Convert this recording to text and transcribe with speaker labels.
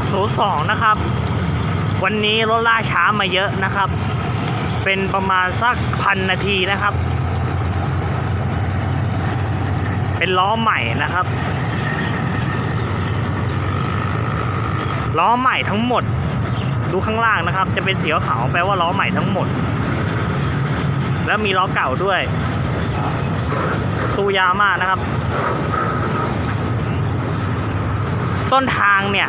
Speaker 1: 602 นะครับ วันนี้รถล่าช้ามาเยอะนะครับ เป็นประมาณสักพันนาทีนะครับ เป็นล้อใหม่นะครับ ล้อใหม่ทั้งหมด ดูข้างล่างนะครับ จะเป็นสีขาวๆแปลว่าล้อใหม่ทั้งหมด แล้วมีล้อเก่าด้วย ตูยาวมากนะครับต้นทางเนี่ย